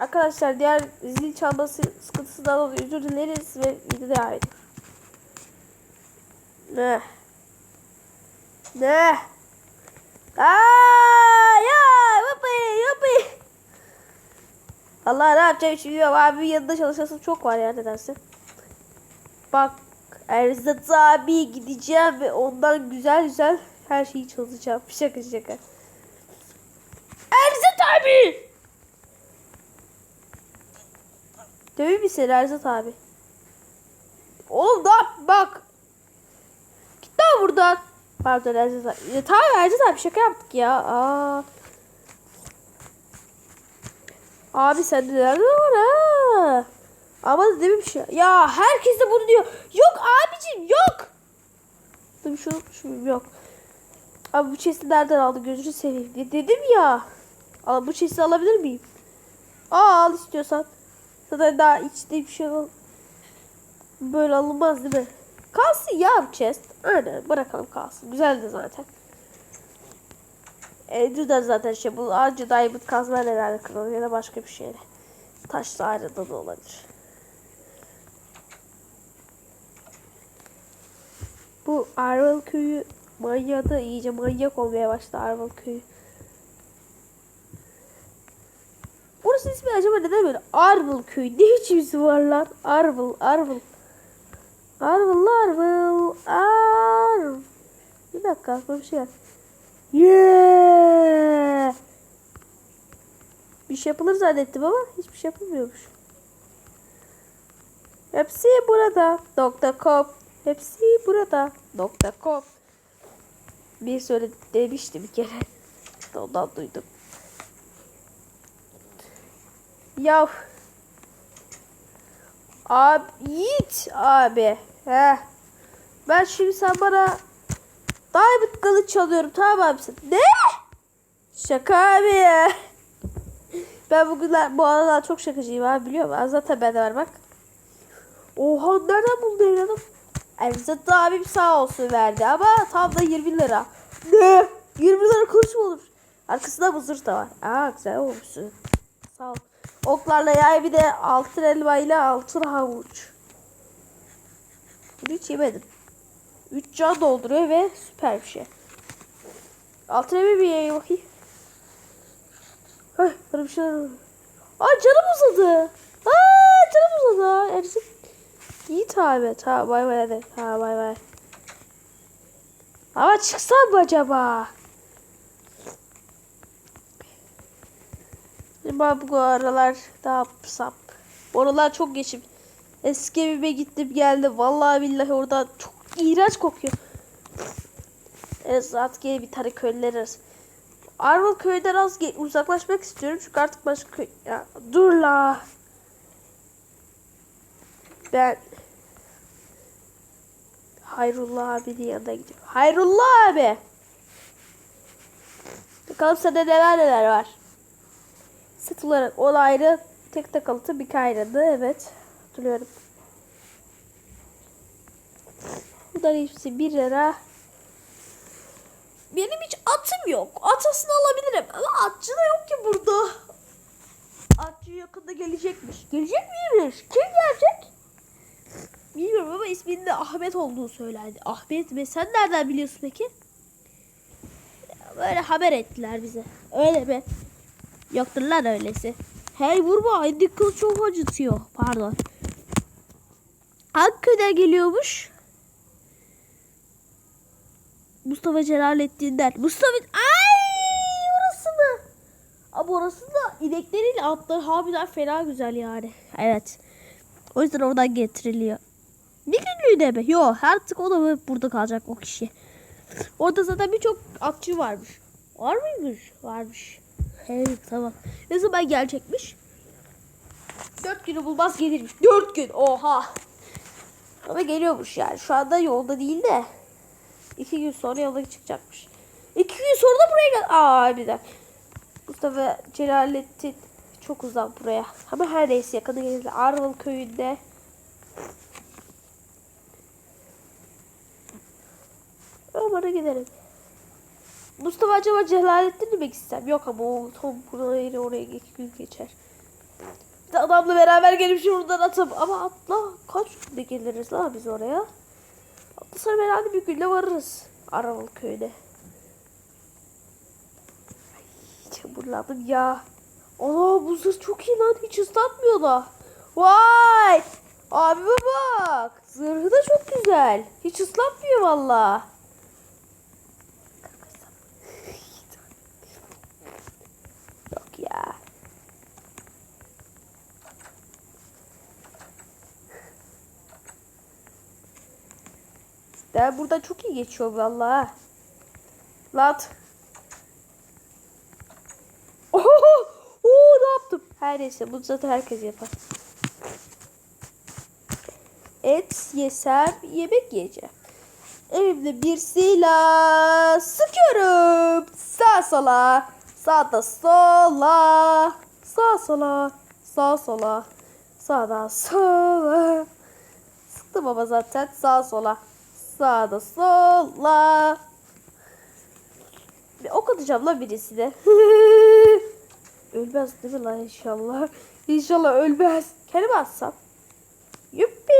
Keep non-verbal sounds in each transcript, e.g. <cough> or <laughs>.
Arkadaşlar diğer zil çalması sıkıntısından dolayı özür dileriz ve video devam ediyor. Ne? Ne? Aa ya yupi. Allah ne yapacağım şimdi bilmiyorum. Abi yanında çalışasım çok var ya nedense. Bak Erzat abi gideceğim ve ondan güzel güzel her şeyi çalışacağım. <laughs> Şaka şaka. Erzat abi! Döveyim mi seni Erzat abi? Oğlum da bak. Git lan buradan. Pardon Erzat abi. Ya, tamam Erzat abi şaka yaptık ya. Aa. Abi sende neler var ha? Ama mi bir şey? Ya herkes de bunu diyor. Yok abicim yok. Dur şu şu yok. Abi bu chest'i nereden aldı gözünü seveyim diye dedim ya. Al bu chest'i alabilir miyim? Aa al istiyorsan. Zaten daha içte bir şey al. Böyle alınmaz değil mi? Kalsın ya chest. Aynen bırakalım kalsın. Güzeldi zaten. Ender'den zaten şey bu anca diamond kazma herhalde kırılır ya da başka bir şeyle. Taşla ayrıda da olabilir. Bu Arval köyü manyağı iyice manyak olmaya başladı Arval köyü. Burası ismi acaba neden böyle? Arval köyü. Ne <laughs> biçim var lan? Arval. Arval, Arval, Arval. Bir dakika bir şey geldi. Yeah! Bir şey yapılır zannettim ama hiçbir şey yapılmıyormuş. Hepsi burada. .com. Hepsi burada. .com. Bir söyle demişti bir kere. Ondan duydum. Yav. Abi Yiğit abi. Heh. Ben şimdi sen bana Diamond kılıç çalıyorum tamam abi. Ne? Şaka abi ya. Ben bugünler bu aralar çok şakacıyım abi biliyor musun? Zaten bende var bak. Oha nereden buldu evladım? Erzat abim sağ olsun verdi ama tam da 20 lira. Ne? 20 lira kılıç mı olur? Arkasında mızır da var. Aa güzel olmuşsun. Sağ ol. Oklarla yay bir de altın elma ile altın havuç. Bunu hiç yemedim. 3 can dolduruyor ve süper bir şey. Altına bir bir yayı bakayım. Heh, bana bir şeyler oluyor. Aa canım uzadı. Aa canım uzadı. Ersin. Yiğit abi. Ta bay bay hadi. Ta bay bay. Ama çıksam mı acaba? Ben bu aralar ne yapsam? Bu aralar çok geçim. Eski evime gittim geldim. Vallahi billahi orada çok iğrenç kokuyor. Evet yine bir tane köylüler arası. Arval köyden az uzaklaşmak istiyorum çünkü artık başka köy... Ya, dur la. Ben Hayrullah abinin yanına gidiyorum. Hayrullah abi. Bakalım sende neler neler var. Set olarak on ayrı, tek tek altı bir ayrıydı. Evet. Hatırlıyorum. Bunların hepsi 1 lira. Benim hiç atım yok. Atasını alabilirim. Ama atçı da yok ki burada. Atçı yakında gelecekmiş. Gelecek miymiş? Kim gelecek? Bilmiyorum ama isminin de Ahmet olduğu söylendi. Ahmet mi? Sen nereden biliyorsun peki? Böyle haber ettiler bize. Öyle mi? Yoktur lan öylesi. Hey vurma. Haydi kız çok acıtıyor. Pardon. Hangi köyden geliyormuş? Mustafa Celalettin'den. Mustafa... Ay orası mı? Ama orası da inekleriyle atları harbiden fena güzel yani. Evet. O yüzden oradan getiriliyor. Bir günlüğüne mi? Yok artık o da mı burada kalacak o kişi. Orada zaten birçok atçı varmış. Var mıymış? Varmış. Evet tamam. Ne zaman gelecekmiş? Dört günü bulmaz gelirmiş. Dört gün. Oha. Ama geliyormuş yani. Şu anda yolda değil de. iki gün sonra yola çıkacakmış. İki gün sonra da buraya gel. Aa bir de. Mustafa Celalettin çok uzak buraya. Ama her neyse yakını gelir. Arval köyünde. Ormana gidelim. Mustafa acaba Celalettin mi gitsem? Yok ama o Tom burayı oraya iki gün geçer. Adamla beraber gelip şuradan atıp ama atla kaç günde geliriz la biz oraya? Atla sonra herhalde bir günde varırız. Aralık köyüne. Ay, ya. Ana bu zırh çok iyi lan. Hiç ıslatmıyor da. Vay. Abime bak. Zırhı da çok güzel. Hiç ıslatmıyor valla. Yok ya. Ben burada çok iyi geçiyor valla. Lat. Oho! Oo, ne yaptım? Her neyse bunu zaten herkes yapar. Et yesem yemek yiyeceğim. Elimde bir silah sıkıyorum. Sağ sola. Sağda sola. Sağ sola. Sağ sola. Sağda sola. Sıktım ama zaten sağ sola. Sağda sola. Bir ok atacağım lan birisine. <laughs> ölmez değil mi lan inşallah? İnşallah ölmez. Kendime atsam. Yuppi.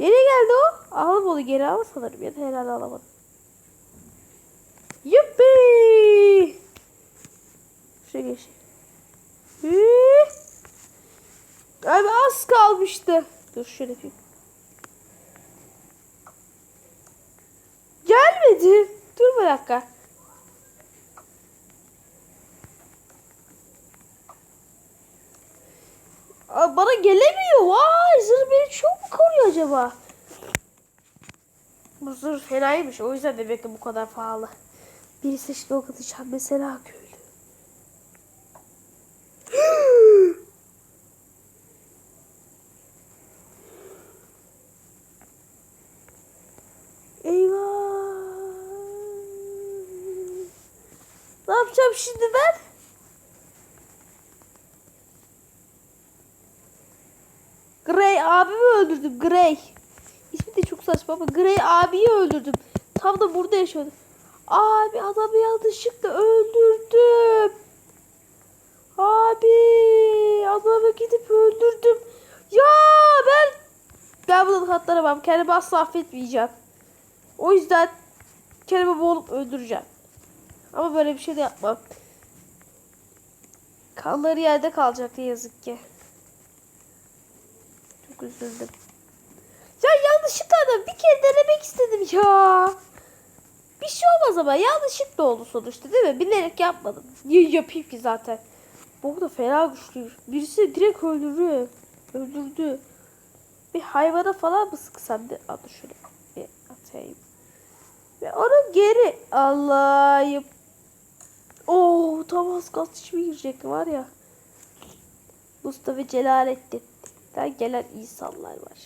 Nereye geldi o? Aldım onu geri ama sanırım ya da herhalde alamadım. Yuppi. Şuraya geç. Abi az kalmıştı. Dur şöyle yapayım. Gelmedi. Dur bir dakika. Aa, bana gelemiyor. Vay zırh beni çok mu koruyor acaba? Bu zırh fenaymış. O yüzden demek ki bu kadar pahalı. Birisi işte o atacağım mesela köylü. Eyvah. Ne yapacağım şimdi ben? Grey abimi öldürdüm. Grey. İsmi de çok saçma ama Grey abiyi öldürdüm. Tam da burada yaşıyordu. Abi adamı yanlışlıkla öldürdüm. Abi adamı gidip öldürdüm. Ya ben ben bunun katlanamam. Kendimi asla affetmeyeceğim. O yüzden kendimi boğulup öldüreceğim. Ama böyle bir şey de yapmam. Kanları yerde kalacak ne yazık ki. Çok üzüldüm. Ya yanlışlıkla da bir kere denemek istedim ya. Bir şey olmaz ama yanlışlıkla oldu sonuçta değil mi? Bilerek yapmadım. Niye yapayım ki zaten? Bu da fena güçlü. Birisi direkt öldürüyor. Öldürdü. Bir hayvana falan mı sıksam? Bir, adı şöyle bir atayım. Ve onu geri Allah'ım. Oo tam az kalsın girecek var ya. Mustafa Celalettin'den gelen insanlar var.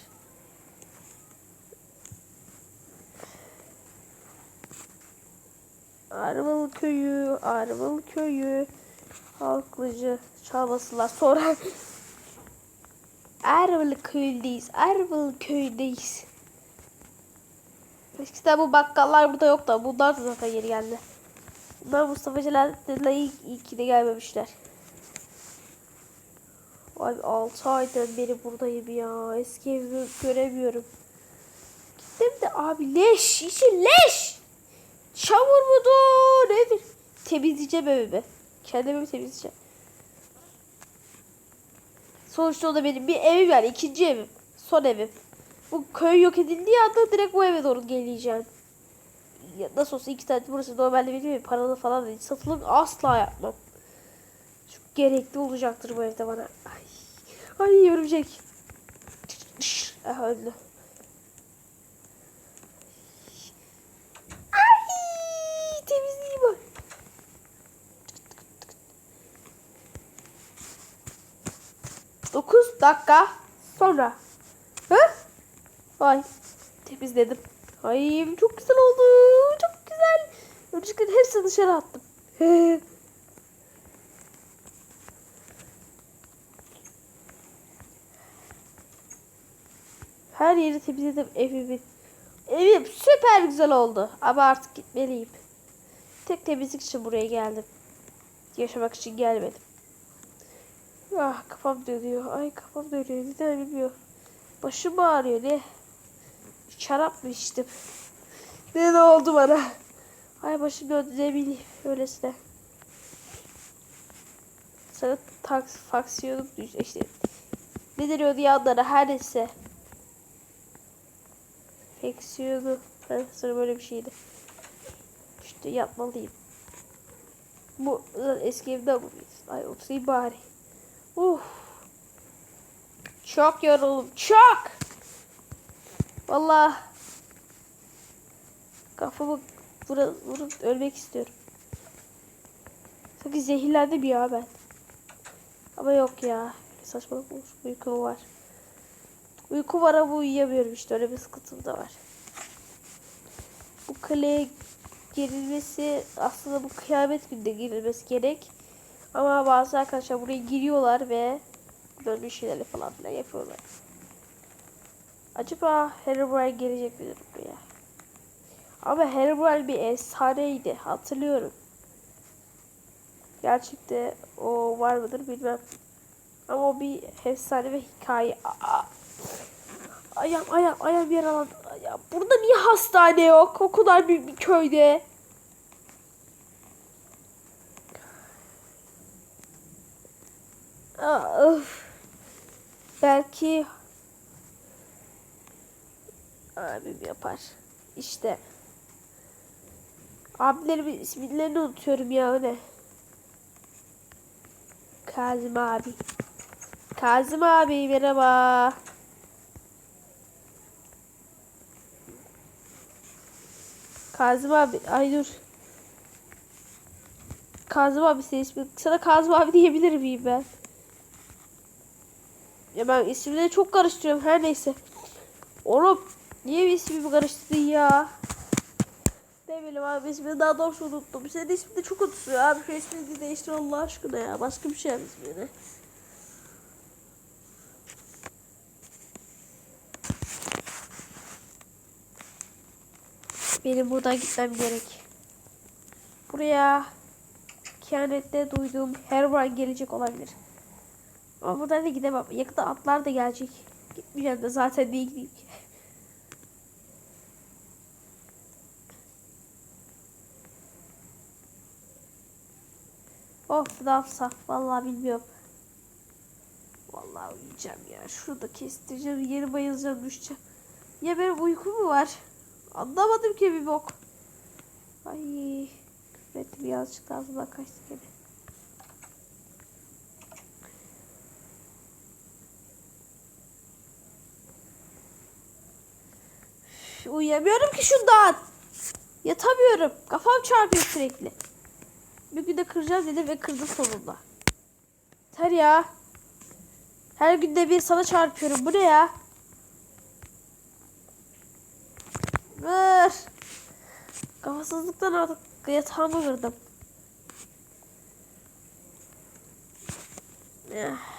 Arvalı köyü, Arvalı köyü, Halklıcı çalmasılar sonra Arvalı köyündeyiz, Arvalı köyündeyiz. Eskiden bu bakkallar burada yok da bunlar da zaten yeni geldi. Bunlar Mustafa Celalettin'le iyi, iyi de gelmemişler. Abi 6 aydan beri buradayım ya. Eski evimi göremiyorum. Gittim de abi leş. içi leş. Çamur mudur? Nedir? Temizleyeceğim evimi. Kendimi mi temizleyeceğim? Sonuçta o da benim bir evim yani. ikinci evim. Son evim. Bu köy yok edildiği anda direkt bu eve doğru geleceğim. Ya nasıl olsa iki tane burası normalde benim. Paralı falan değil. Satılık asla yapmam. Çok gerekli olacaktır bu evde bana. Ay, ay örümcek. Ah öldü. Dokuz dakika sonra. Hı? Ay temizledim. Ay çok güzel oldu. Örümceklerin hepsini dışarı attım. <laughs> Her yeri temizledim evimi. Evim süper güzel oldu. Ama artık gitmeliyim. Tek temizlik için buraya geldim. Yaşamak için gelmedim. Ah kafam dönüyor. Ay kafam dönüyor. Neden bilmiyorum. Başım ağrıyor ne? Şarap mı içtim? Ne ne oldu bana? Ay ne bileyim. Öylesine. Sana taks, faksiyonum işte. Ne deniyordu ya onlara her neyse. Feksiyonu. Sana böyle bir şeydi. İşte yapmalıyım. Bu eski evde bu. Ay oturayım bari. Uf. Çok yoruldum. Çok. Vallahi kafamı vurup, vurup ölmek istiyorum. Sanki zehirlendim ya ben. Ama yok ya. Saçmalık olmuş. Uykum var. Uyku var ama uyuyamıyorum işte. Öyle bir sıkıntım da var. Bu kaleye girilmesi aslında bu kıyamet günde girilmesi gerek. Ama bazı arkadaşlar buraya giriyorlar ve böyle bir şeyler falan filan yapıyorlar. Acaba Herobrine gelecek midir buraya? Ama Herobrine bir efsaneydi. Hatırlıyorum. Gerçekte o var mıdır bilmem. Ama o bir efsane ve hikaye. Aa! Ayağım ayağım ayağım yaralandı. Ya burada niye hastane yok? O kadar büyük bir köyde. Aa, öf. Belki abim yapar. İşte. Abilerimin isimlerini unutuyorum ya ne? Kazım abi. Kazım abi merhaba. Kazım abi ay dur. Kazım abi senin ismin. Sana Kazım abi diyebilir miyim ben? Ya ben isimleri çok karıştırıyorum her neyse. Oğlum niye bir ismimi karıştırdın ya? Bileyim abi ismini daha doğrusu unuttum. Senin ismini de çok unutuyor abi. Şu ismini değiştir Allah aşkına ya. Başka bir şey yap ismini. Benim buradan gitmem gerek. Buraya kehanette duyduğum Herobrine gelecek olabilir. Ama buradan da gidemem. Yakında atlar da gelecek. Gitmeyeceğim de zaten değil gideyim ki. Of ne yapsam vallahi bilmiyorum. Vallahi uyuyacağım ya. Şurada kestireceğim. Yeri bayılacağım düşeceğim. Ya benim uykum mu var? Anlamadım ki bir bok. Ay. Evet birazcık ağzımdan kaçtı gene. Uyuyamıyorum ki şundan. Yatamıyorum. Kafam çarpıyor sürekli. Bir gün de kıracağız dedi ve kırdı sonunda. Yeter ya. Her günde bir sana çarpıyorum. Bu ne ya? Ver. Kafasızlıktan artık yatağımı kırdım. Eh.